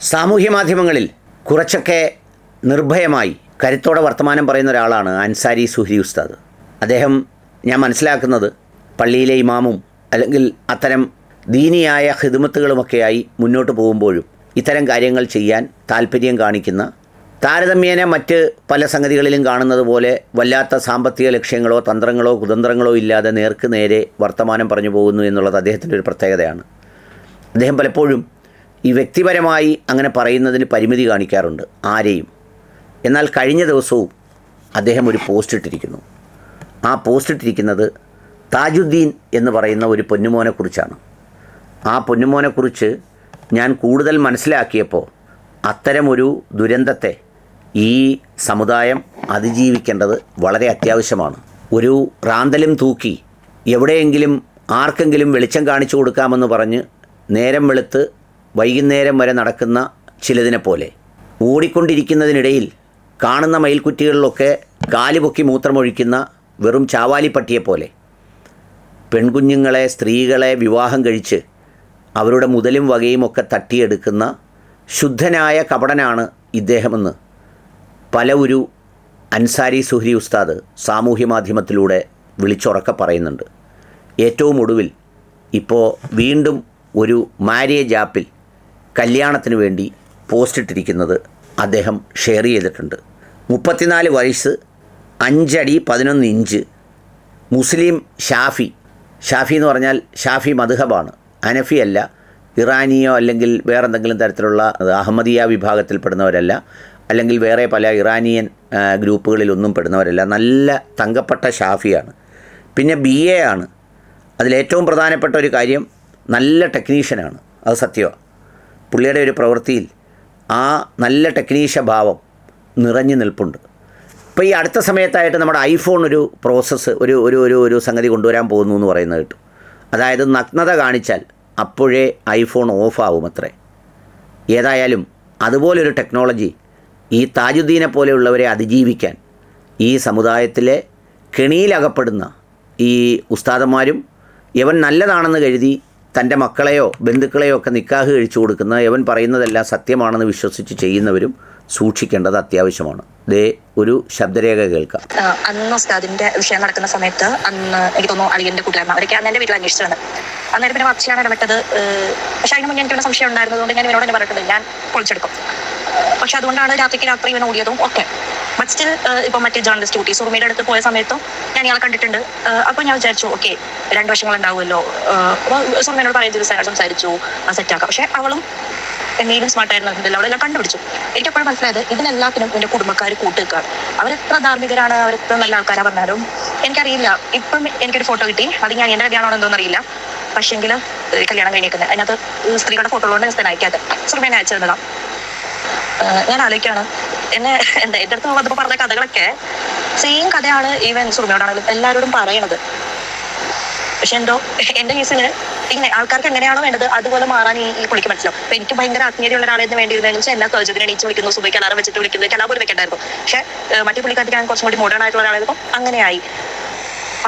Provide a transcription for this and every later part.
സാമൂഹ്യ മാധ്യമങ്ങളിൽ കുറച്ചൊക്കെ നിർഭയമായി കരുത്തോടെ വർത്തമാനം പറയുന്ന ഒരാളാണ് അൻസാരി സുഹരി ഉസ്താദ്. അദ്ദേഹം ഞാൻ മനസ്സിലാക്കുന്നത് പള്ളിയിലെ ഇമാമും അല്ലെങ്കിൽ അത്തരം ദീനിയായ ഹിദമത്തുകളുമൊക്കെയായി മുന്നോട്ട് പോകുമ്പോഴും ഇത്തരം കാര്യങ്ങൾ ചെയ്യാൻ താല്പര്യം കാണിക്കുന്ന താരതമ്യേന മറ്റ് പല സംഗതികളിലും കാണുന്നത് പോലെ വല്ലാത്ത സാമ്പത്തിക ലക്ഷ്യങ്ങളോ തന്ത്രങ്ങളോ കുതന്ത്രങ്ങളോ ഇല്ലാതെ നേർക്ക് നേരെ വർത്തമാനം പറഞ്ഞു പോകുന്നു എന്നുള്ളത് അദ്ദേഹത്തിന്റെ ഒരു പ്രത്യേകതയാണ്. അദ്ദേഹം പലപ്പോഴും ഈ വ്യക്തിപരമായി അങ്ങനെ പറയുന്നതിന് പരിമിതി കാണിക്കാറുണ്ട് ആരെയും. എന്നാൽ കഴിഞ്ഞ ദിവസവും അദ്ദേഹം ഒരു പോസ്റ്റ് ഇട്ടിരിക്കുന്നു. ആ പോസ്റ്റ് ഇട്ടിരിക്കുന്നത് താജുദ്ദീൻ എന്ന് പറയുന്ന ഒരു പൊന്നുമോനെക്കുറിച്ചാണ് ആ പൊന്നുമോനെക്കുറിച്ച് ഞാൻ കൂടുതൽ മനസ്സിലാക്കിയപ്പോൾ അത്തരമൊരു ദുരന്തത്തെ ഈ സമുദായം അതിജീവിക്കേണ്ടത് വളരെ അത്യാവശ്യമാണ്. ഒരു റാന്തലും തൂക്കി എവിടെയെങ്കിലും ആർക്കെങ്കിലും വെളിച്ചം കാണിച്ചു കൊടുക്കാമെന്ന് പറഞ്ഞ് നേരം വെളുത്ത് വൈകുന്നേരം വരെ നടക്കുന്ന ചിലതിനെ പോലെ ഓടിക്കൊണ്ടിരിക്കുന്നതിനിടയിൽ കാണുന്ന മയിൽക്കുറ്റികളിലൊക്കെ കാലുപൊക്കി മൂത്രമൊഴിക്കുന്ന വെറും ചാവാലിപ്പട്ടിയെപ്പോലെ പെൺകുഞ്ഞുങ്ങളെ സ്ത്രീകളെ വിവാഹം കഴിച്ച് അവരുടെ മുതലും വകയും ഒക്കെ തട്ടിയെടുക്കുന്ന ശുദ്ധനായ കപടനാണ് ഇദ്ദേഹമെന്ന് പല ഒരു അൻസാരി സുഹരി ഉസ്താദ് സാമൂഹ്യ മാധ്യമത്തിലൂടെ വിളിച്ചുറക്കെ പറയുന്നുണ്ട്. ഏറ്റവും ഒടുവിൽ ഇപ്പോൾ വീണ്ടും ഒരു മാരിയേജ് ആപ്പിൽ കല്യാണത്തിന് വേണ്ടി പോസ്റ്റ് ഇട്ടിരിക്കുന്നത് അദ്ദേഹം ഷെയർ ചെയ്തിട്ടുണ്ട്. മുപ്പത്തിനാല് വയസ്സ് അഞ്ചടി പതിനൊന്ന് ഇഞ്ച് മുസ്ലിം ഷാഫി. ഷാഫി എന്ന് പറഞ്ഞാൽ ഷാഫി മധുഹബാണ്. അനഫി അല്ല ഇറാനിയോ അല്ലെങ്കിൽ വേറെ എന്തെങ്കിലും തരത്തിലുള്ള അഹമ്മദിയ വിഭാഗത്തിൽപ്പെടുന്നവരല്ല അല്ലെങ്കിൽ വേറെ പല ഇറാനിയൻ ഗ്രൂപ്പുകളിലൊന്നും പെടുന്നവരല്ല. നല്ല തങ്കപ്പെട്ട ഷാഫിയാണ്. പിന്നെ ബി എ ആണ്. അതിലേറ്റവും പ്രധാനപ്പെട്ട ഒരു കാര്യം നല്ല ടെക്നീഷ്യനാണ് അത് സത്യമാണ് പുള്ളിയുടെ ഒരു പ്രവൃത്തിയിൽ ആ നല്ല ടെക്നീഷ്യ ഭാവം നിറഞ്ഞു നിൽപ്പുണ്ട്. ഇപ്പോൾ ഈ അടുത്ത സമയത്തായിട്ട് നമ്മുടെ ഐഫോൺ ഒരു പ്രോസസ്സ് ഒരു ഒരു ഒരു ഒരു സംഗതി കൊണ്ടുവരാൻ പോകുന്നു എന്ന് പറയുന്നത് കേട്ടു. അതായത് നഗ്നത കാണിച്ചാൽ അപ്പോഴേ ഐഫോൺ ഓഫാവും അത്രേ. ഏതായാലും അതുപോലൊരു ടെക്നോളജി ഈ താജുദ്ദീനെ പോലെയുള്ളവരെ അതിജീവിക്കാൻ ഈ സമുദായത്തിലെ കെണിയിലകപ്പെടുന്ന ഈ ഉസ്താദന്മാരും ഇവൻ നല്ലതാണെന്ന് കരുതി തന്റെ മക്കളെയോ ബന്ധുക്കളെയോ ഒക്കെ നിക്കാഹ് കഴിച്ചു കൊടുക്കുന്ന യവൻ പറയുന്നതെല്ലാം സത്യമാണെന്ന് വിശ്വസിച്ച് ചെയ്യുന്നവരും സൂക്ഷിക്കേണ്ടത് അത്യാവശ്യമാണ്. ദേ ഒരു ശബ്ദരേഖ കേൾക്കാം. അന്ന് ഉസ്താദിന്റെ വിഷയം നടക്കുന്ന സമയത്ത് അന്ന് എനിക്ക് തോന്നുന്നു അളിയന്റെ കൂട്ടുകാരൻ അവരൊക്കെ അന്ന് എന്റെ വീട്ടിൽ അന്വേഷിച്ചതാണ്. അന്നേരം പിന്നെ മർച്ചയാണ് ഇടപെട്ടത് പക്ഷെ അതിന് മുന്നേ എനിക്കൊരു സംശയം ഉണ്ടായിരുന്നതുകൊണ്ട് ഞാൻ ഇവരോട് തന്നെ പറഞ്ഞിട്ടുണ്ട് ഞാൻ പൊളിച്ചെടുക്കും. പക്ഷെ അതുകൊണ്ടാണ് രാത്രിക്ക് രാത്രി ഇവൻ ഓടിയതും ഒക്കെ. ബട്ട് സ്റ്റിൽ ഇപ്പൊ മറ്റേ ജേർണലിസ്റ്റ് ഊട്ടി സുറുമയുടെ അടുത്ത് പോയ സമയത്തും ഞാൻ ഇയാളെ കണ്ടിട്ടുണ്ട്. അപ്പൊ ഞാൻ വിചാരിച്ചു ഓക്കെ രണ്ട് വർഷങ്ങൾ ഉണ്ടാവുമല്ലോ സുറുമേനോട് പറയുന്ന ദിവസം സംസാരിച്ചു സെറ്റാക്കാം പക്ഷെ അവളും എന്നേലും സ്മാർട്ട് ആയിരുന്നുണ്ടല്ലോ അവളെല്ലാം കണ്ടുപിടിച്ചു. എനിക്ക് അപ്പോഴും മനസ്സിലായത് ഇതിനെല്ലാത്തിനും എന്റെ കുടുംബക്കാർ കൂട്ടുകാർ അവരെത്ര ധാർമ്മികരാണ് അവരെത്ര നല്ല ആൾക്കാരാ പറഞ്ഞാലും എനിക്കറിയില്ല. ഇപ്പം എനിക്കൊരു ഫോട്ടോ കിട്ടി. അത് ഞാൻ എന്റെ കല്യാണമാണോ എന്തോന്ന് അറിയില്ല പക്ഷെങ്കിൽ കല്യാണം കഴിഞ്ഞേക്കുന്നത് അതിനകത്ത് സ്ത്രീകളുടെ ഫോട്ടോ കൊണ്ട് ഞാൻ അയക്കാതെ സുറുമേനെ അയച്ചു ഞാൻ ആലോചിക്കാണ് എന്നെ എന്താ എന്റെ അടുത്ത് പറഞ്ഞ കഥകളൊക്കെ സെയിം കഥയാണ് ഈവൻ സുറുമയോടാണെങ്കിലും എല്ലാവരോടും പറയണത്. പക്ഷെ എന്തോ എന്റെ കേസിന് ഇങ്ങനെ ആൾക്കാർക്ക് എങ്ങനെയാണോ വേണ്ടത് അതുപോലെ മാറാൻ ഈ ഈ പുള്ളിക്ക് മനസ്സിലാവും. അപ്പൊ എനിക്ക് ഭയങ്കര ആത്മീയതയുള്ള ഒരാളെന്ന് വേണ്ടിയിരുന്നെങ്കിൽ വെച്ചാൽ എല്ലാ സൗജന്യം എണീച്ച് വിളിക്കുന്നു സുബൈക്ക് അലാറം വെച്ചിട്ട് വിളിക്കുന്നത് കലാ പോലും വെക്കണ്ടായിരുന്നു. പക്ഷെ മറ്റു പുള്ളിക്കാർക്ക് കുറച്ചും കൂടി മോഡേൺ ആയിട്ടുള്ള ഒരാളായിരുന്നു അങ്ങനെയായി.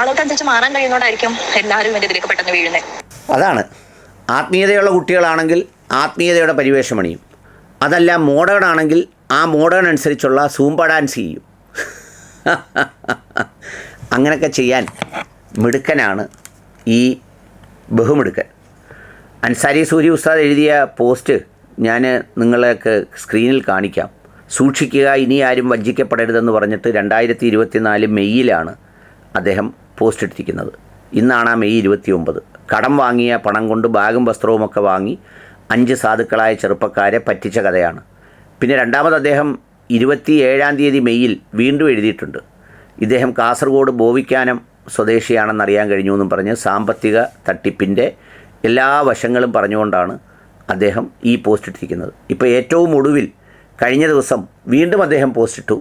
ആളുകൾക്ക് അനുസരിച്ച് മാറാൻ കഴിയുന്നതുകൊണ്ടായിരിക്കും എല്ലാവരും എന്റെ ഇതിലേക്ക് പെട്ടെന്ന് വീഴുന്നത് അതാണ്. ആത്മീയതയുള്ള കുട്ടികളാണെങ്കിൽ ആത്മീയതയുടെ പരിവേഷമണിയും അതല്ല മോഡേൺ ആണെങ്കിൽ ആ മോഡേൺ അനുസരിച്ചുള്ള സൂമ്പ ഡാൻസ് ചെയ്യും. അങ്ങനെയൊക്കെ ചെയ്യാൻ മിടുക്കനാണ് ഈ ബഹുമിടുക്കൻ. അൻസാരി സൂരി ഉസ്താദ് എഴുതിയ പോസ്റ്റ് ഞാൻ നിങ്ങൾക്ക് സ്ക്രീനിൽ കാണിക്കാം. സൂക്ഷിക്കുക ഇനി ആരും വഞ്ചിക്കപ്പെടരുതെന്ന് പറഞ്ഞിട്ട് രണ്ടായിരത്തി ഇരുപത്തിനാല് മെയ്യിലാണ് അദ്ദേഹം പോസ്റ്റ് എടുത്തിരിക്കുന്നത് ഇന്നാണ് ആ മെയ് ഇരുപത്തി ഒമ്പത് കടം വാങ്ങിയ പണം കൊണ്ട് ബാഗും വസ്ത്രവും ഒക്കെ വാങ്ങി അഞ്ച് സാധുക്കളായ ചെറുപ്പക്കാരെ പറ്റിച്ച കഥയാണ്. പിന്നെ രണ്ടാമത് അദ്ദേഹം ഇരുപത്തി ഏഴാം തീയതി മെയ്യിൽ വീണ്ടും എഴുതിയിട്ടുണ്ട്. ഇദ്ദേഹം കാസർഗോഡ് ബോവിക്കാനം സ്വദേശിയാണെന്നറിയാൻ കഴിഞ്ഞു എന്നും പറഞ്ഞ് സാമ്പത്തിക തട്ടിപ്പിന്റെ എല്ലാ വശങ്ങളും പറഞ്ഞുകൊണ്ടാണ് അദ്ദേഹം ഈ പോസ്റ്റ് ഇട്ടിരിക്കുന്നത്. ഇപ്പോൾ ഏറ്റവും ഒടുവിൽ കഴിഞ്ഞ ദിവസം വീണ്ടും അദ്ദേഹം പോസ്റ്റ് ഇട്ടു.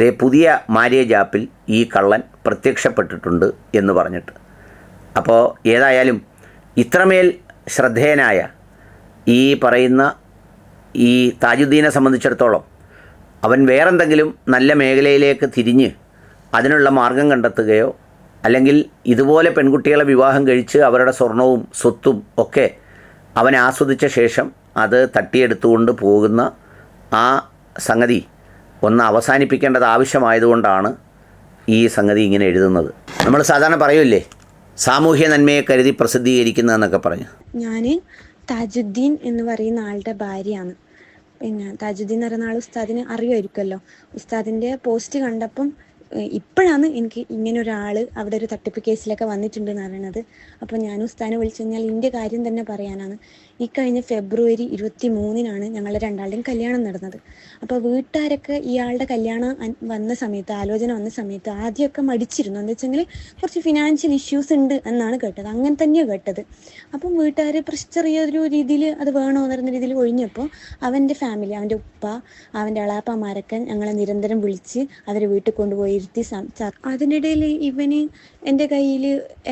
ദേ പുതിയ മാരേജ് ആപ്പിൽ ഈ കള്ളൻ പ്രത്യക്ഷപ്പെട്ടിട്ടുണ്ട് എന്ന് പറഞ്ഞിട്ട്. അപ്പോൾ ഏതായാലും ഇത്രമേൽ ശ്രദ്ധേയനായ ഈ പറയുന്ന ഈ താജുദ്ദീനെ സംബന്ധിച്ചിടത്തോളം അവൻ വേറെന്തെങ്കിലും നല്ല മേഖലയിലേക്ക് തിരിഞ്ഞ് അതിനുള്ള മാർഗം കണ്ടെത്തുകയോ അല്ലെങ്കിൽ ഇതുപോലെ പെൺകുട്ടികളെ വിവാഹം കഴിച്ച് അവരുടെ സ്വർണവും സ്വത്തും ഒക്കെ അവൻ ആസ്വദിച്ച ശേഷം അത് തട്ടിയെടുത്തുകൊണ്ട് പോകുന്ന ആ സംഗതി ഒന്ന് അവസാനിപ്പിക്കേണ്ടത് ആവശ്യമായതുകൊണ്ടാണ് ഈ സംഗതി ഇങ്ങനെ എഴുതുന്നത്. നമ്മൾ സാധാരണ പറയൂലേ സാമൂഹ്യ നന്മയെ കരുതി പ്രസിദ്ധീകരിക്കുന്നതെന്നൊക്കെ പറഞ്ഞു. ഞാൻ താജുദ്ദീൻ എന്ന് പറയുന്ന ആളുടെ ഭാര്യയാണ്. പിന്നെ താജുദ്ദീൻ എന്ന് പറയുന്ന ആൾ ഉസ്താദിന് അറിയുമായിരിക്കുമല്ലോ. ഉസ്താദിന്റെ പോസ്റ്റ് കണ്ടപ്പം ഇപ്പോഴാണ് എനിക്ക് ഇങ്ങനെ ഒരാൾ അവിടെ ഒരു തട്ടിപ്പ് കേസിലൊക്കെ വന്നിട്ടുണ്ട് എന്ന് അറിയണത്. അപ്പോൾ ഞാൻ സ്ഥാനം വിളിച്ചു കഴിഞ്ഞാൽ ഇതിന്റെ കാര്യം തന്നെ പറയാനാണ്. ഈ കഴിഞ്ഞ ഫെബ്രുവരി ഇരുപത്തി മൂന്നിനാണ് ഞങ്ങളുടെ രണ്ടാളുടെയും കല്യാണം നടന്നത്. അപ്പോൾ വീട്ടുകാരൊക്കെ ഇയാളുടെ കല്യാണം വന്ന സമയത്ത് ആലോചന വന്ന സമയത്ത് ആദ്യമൊക്കെ മടിച്ചിരുന്നു. എന്ന് വെച്ചെങ്കിൽ കുറച്ച് ഫിനാൻഷ്യൽ ഇഷ്യൂസ് ഉണ്ട് എന്നാണ് കേട്ടത്. അങ്ങനെ തന്നെയാണ് കേട്ടത്. അപ്പം വീട്ടുകാർ ചെറിയൊരു രീതിയിൽ അത് വേണോ എന്ന് രീതിയിൽ ഒഴിഞ്ഞപ്പോൾ അവന്റെ ഫാമിലി അവന്റെ ഉപ്പ അവന്റെ അളാപ്പമാരൊക്കെ ഞങ്ങളെ നിരന്തരം വിളിച്ച് അവരെ വീട്ടിൽ കൊണ്ടുപോയി ഇരുത്തി സംസാർ അതിനിടയിൽ ഇവന് എന്റെ കയ്യിൽ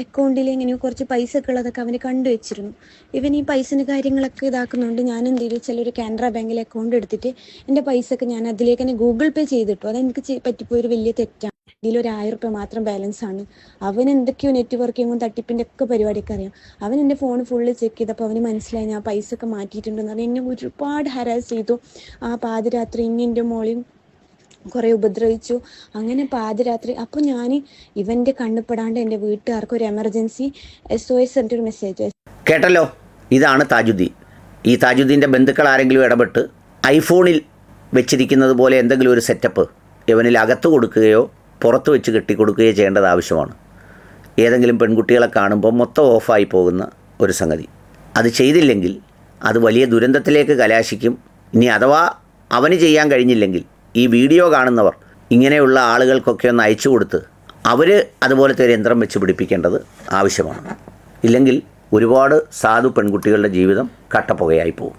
അക്കൗണ്ടിൽ ഇങ്ങനെ കുറച്ച് പൈസ ഒക്കെ ഉള്ളതൊക്കെ അവന് കണ്ടു വെച്ചിരുന്നു ഇവൻ ഈ പൈസന് കാര്യങ്ങളൊക്കെ ഇതാക്കുന്നുണ്ട് ഞാൻ എന്ത് ചെയ്തു? ചിലൊരു കാനറ ബാങ്കിൽ അക്കൗണ്ട് എടുത്തിട്ട് എന്റെ പൈസ ഒക്കെ ഞാൻ അതിലേക്ക് തന്നെ ഗൂഗിൾ പേ ചെയ്തിട്ടു. അതെനിക്ക് പറ്റിപ്പോയൊരു വലിയ തെറ്റാണ്. ഇതിൽ ഒരു ആയിരം റുപ്യ മാത്രം ബാലൻസ് ആണ്. അവൻ എന്തൊക്കെയോ നെറ്റ്വർക്കിങ്ങും തട്ടിപ്പിന്റെ ഒക്കെ പരിപാടിയൊക്കെ അറിയാം. അവൻ എന്റെ ഫോൺ ഫുള്ള് ചെക്ക് ചെയ്തപ്പോൾ അവന് മനസ്സിലായി ഞാൻ പൈസ ഒക്കെ മാറ്റിയിട്ടുണ്ടെന്ന് പറഞ്ഞു എന്നെ ഒരുപാട് ഹരാസ് ചെയ്തു. ആ പാതിരാത്രി ഇനി എന്റെ മോളിയും കുറേ ഉപദ്രവിച്ചു. അങ്ങനെ പാതിരാത്രി അപ്പോൾ ഞാൻ ഇവന്റെ കണ്ണുപ്പെടാണ്ട് എന്റെ വീട്ടുകാർക്ക് ഒരു എമർജൻസി എസ് ഒ എസ് ഒരു മെസ്സേജ് കേട്ടല്ലോ? ഇതാണ് താജുദ്ദീൻ. ഈ താജുദ്ദീന്റെ ബന്ധുക്കൾ ആരെങ്കിലും ഇടപെട്ട് ഐഫോണിൽ വെച്ചിരിക്കുന്നത് പോലെ എന്തെങ്കിലും ഒരു സെറ്റപ്പ് ഇവനിൽ അകത്ത് കൊടുക്കുകയോ പുറത്ത് വെച്ച് കെട്ടിക്കൊടുക്കുകയോ ചെയ്യേണ്ടത് ആവശ്യമാണ്. ഏതെങ്കിലും പെൺകുട്ടികളെ കാണുമ്പോൾ മൊത്തം ഓഫായി പോകുന്ന ഒരു സംഗതി. അത് ചെയ്തില്ലെങ്കിൽ അത് വലിയ ദുരന്തത്തിലേക്ക് കലാശിക്കും. ഇനി അഥവാ അവന് ചെയ്യാൻ കഴിഞ്ഞില്ലെങ്കിൽ ഈ വീഡിയോ കാണുന്നവർ ഇങ്ങനെയുള്ള ആളുകൾക്കൊക്കെ ഒന്ന് അയച്ചു കൊടുത്ത് അവർ അതുപോലത്തെ ഒരു യന്ത്രം വെച്ച് പിടിപ്പിക്കേണ്ടത് ആവശ്യമാണ്. ഇല്ലെങ്കിൽ ഒരുപാട് സാധു പെൺകുട്ടികളുടെ ജീവിതം കട്ടപ്പുകയായി പോകും